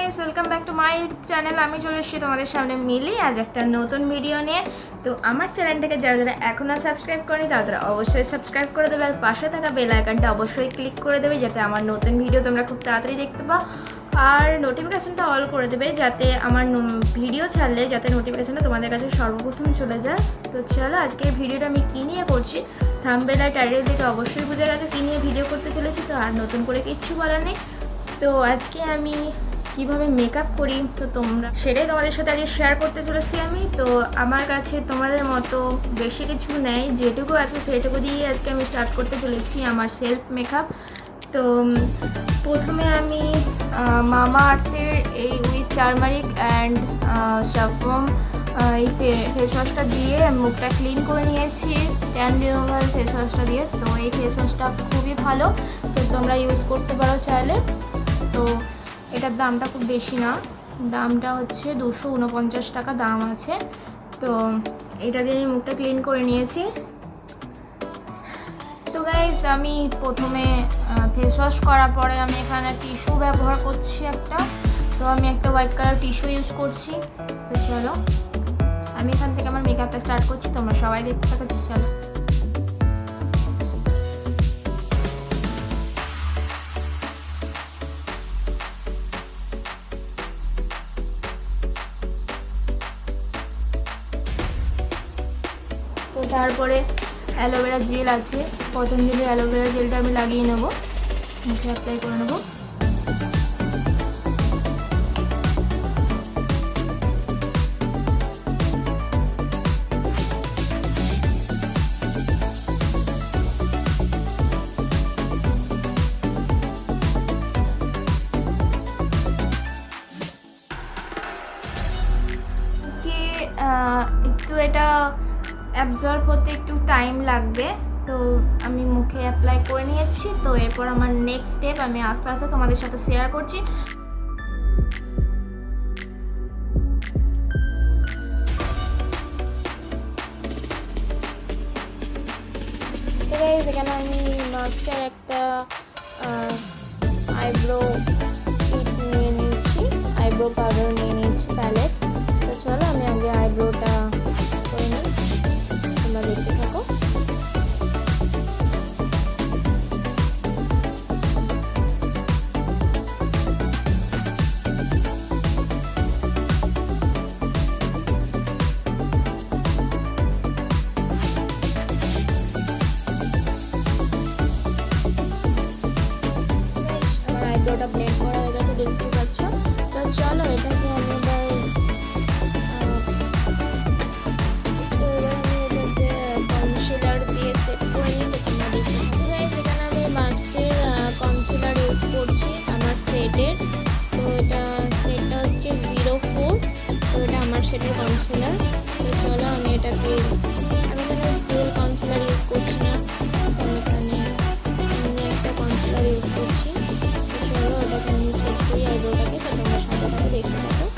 Guys welcome back to my YouTube channel আমি চলে এসেছি তোমাদের সামনে মিলি আজ একটা নতুন ভিডিও নিয়ে। তো আমার চ্যানেলটাকে যারা যারা এখনও সাবস্ক্রাইব করেনি, তারা তারা অবশ্যই সাবস্ক্রাইব করে দেবে আর পাশে থাকা বেল আইকনটা অবশ্যই ক্লিক করে দেবে যাতে আমার নতুন ভিডিও তোমরা খুব তাড়াতাড়ি দেখতে পাও। আর নোটিফিকেশানটা অল করে দেবে যাতে আমার ভিডিও ছাড়লে যাতে নোটিফিকেশানটা তোমাদের কাছে সর্বপ্রথম চলে যায়। তো চলো আজকে ভিডিওটা আমি কী নিয়ে করছি? থামবেলা টাইটেল থেকে অবশ্যই বোঝা গেছে কী নিয়ে ভিডিও করতে চলেছি। তো আর নতুন করে কিচ্ছু বলার নেই। তো আজকে আমি কীভাবে মেকআপ করি, তো তোমরা, সেটাই তোমাদের সাথে আজকে শেয়ার করতে চলেছি আমি। তো আমার কাছে তোমাদের মতো বেশি কিছু নেই, যেটুকু আছে সেটুকু দিয়ে আজকে আমি স্টার্ট করতে চলেছি আমার সেলফ মেকআপ তো প্রথমে আমি মামা আর্থের এই উইথ টার্মারিক অ্যান্ড সাফম এই ফেস ওয়াশটা দিয়ে মুখটা ক্লিন করে নিয়েছি। ট্যান রিমুভাল ফেস ওয়াশটা দিয়ে। তো এই ফেস ওয়াশটা খুবই ভালো। তো তোমরা ইউজ করতে পারো চাইলে। তো এটার দামটা খুব বেশি না। দামটা হচ্ছে দুশো উনপঞ্চাশ টাকা দাম আছে। তো এটা দিয়ে আমি মুখটা ক্লিন করে নিয়েছি। তো গাইজ আমি প্রথমে ফেস ওয়াশ করার পরে আমি এখানে টিস্যু ব্যবহার করছি একটা। তো আমি একটা হোয়াইট কালার টিস্যু ইউজ করছি। তো চলো, আমি এখান থেকে আমার মেকআপটা স্টার্ট করছি। তোমরা সবাই দেখতে থাকো চলো। তারপরে অ্যালোভেরা জেল আছে। পতঞ্জলি অ্যালোভেরা জেলটা আমি লাগিয়ে নেব। মুখে অ্যাপ্লাই করে নেব। অ্যাবজর্ব হতে একটু টাইম লাগবে। তো আমি মুখে অ্যাপ্লাই করে নিয়েছি। তো এরপর আমার নেক্সট স্টেপ আমি আস্তে আস্তে তোমাদের সাথে শেয়ার করছি। এখানে আমি মাস্কের একটা আইব্রো আমার কনসিলার তো চলো আমি এটাকে আমি এখানে জেল কনসিলার ইউজ করছি না। আমি এখানে এমনি একটা কনসিলার ইউজ করছি। চলো ওটাকে আমি সেট করি আইব্রোটাকে তো তোমরা সাথে সাথে দেখতে থাকো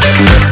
Thank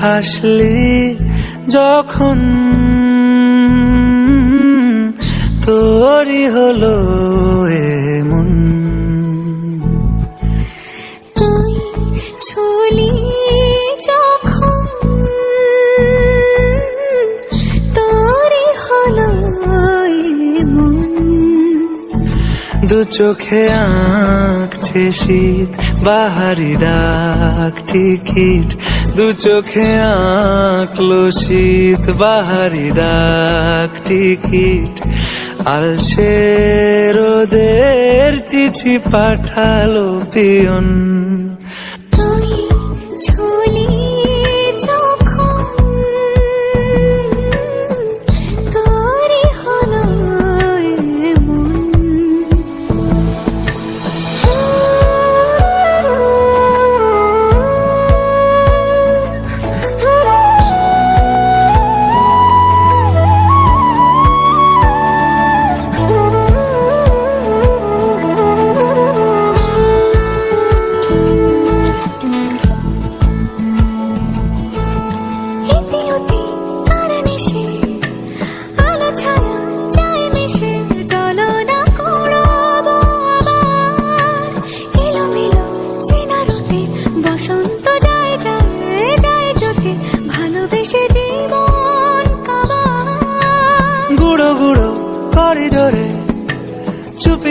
হাসলি যখন তোরই হলো এমন। তুই ছুলি যখন তোরই হলো মন দু চোখে আঁকছে শীত বাহারি ডাক টিকিট দু চোখে আঁকলো শীত বাহারি ডাক টিকিট। আলসে রোদের চিঠি পাঠালো পিয়ন।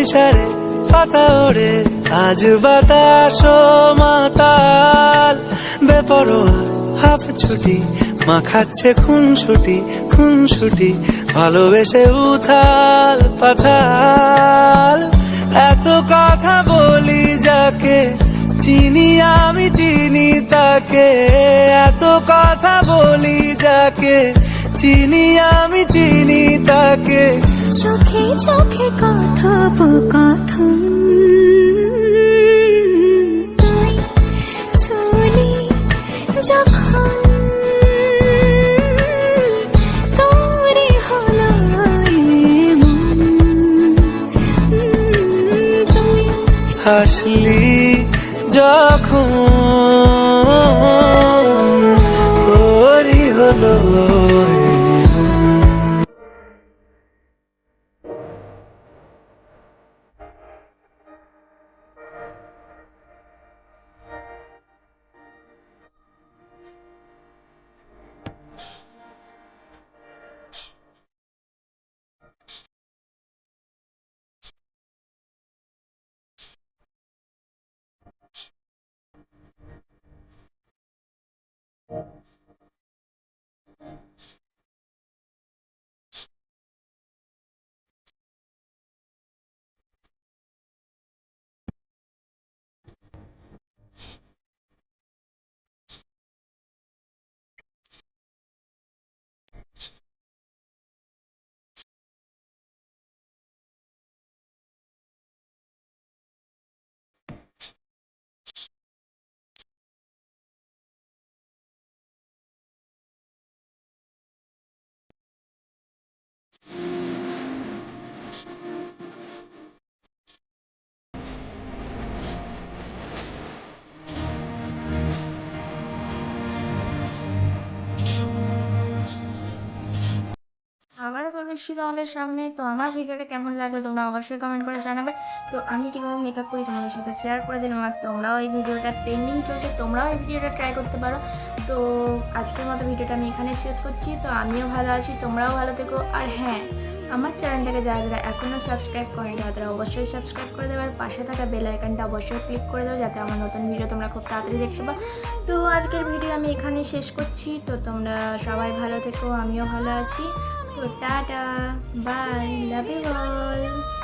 সারে, পাতা ওড়ে। আজ বাতাস মাতাল। বেপরোয়া, হাফ ছুটি মাখাচ্ছে খুন ছুটি খুন ছুটি ভালোবেসে উথাল পাথাল। এত কথা বলি যাকে, চিনি আমি, চিনি তাকে। এত কথা বলি যাকে চিনি আমি চিনি তাকে। চোখে চোখে কথোপকথন। এসেছি তোমাদের সামনে। তো আমার ভিডিওটা কেমন লাগল তোমরা অবশ্যই কমেন্ট করে জানাবে। তো আমি কীভাবে মেকআপ করি, তোমাদের সাথে শেয়ার করে দিলাম। আর তোমরাও এই ভিডিওটা ট্রেন্ডিং চলছে, তোমরাও এই ভিডিওটা ট্রাই করতে পারো। তো আজকের মতো ভিডিওটা আমি এখানে শেষ করছি। তো আমিও ভালো আছি, তোমরাও ভালো থেকো। আর হ্যাঁ আমার চ্যানেলটাকে যারা যারা এখনও সাবস্ক্রাইব করেনি, তারা অবশ্যই সাবস্ক্রাইব করে দেবে। আর পাশে থাকা বেল আইকনটা অবশ্যই ক্লিক করে দেবে যাতে আমার নতুন ভিডিও তোমরা খুব তাড়াতাড়ি দেখতে পাও। তো আজকের ভিডিও আমি এখানে শেষ করছি। তো তোমরা সবাই ভালো থেকো, আমিও ভালো আছি। So. Bye. Love you all.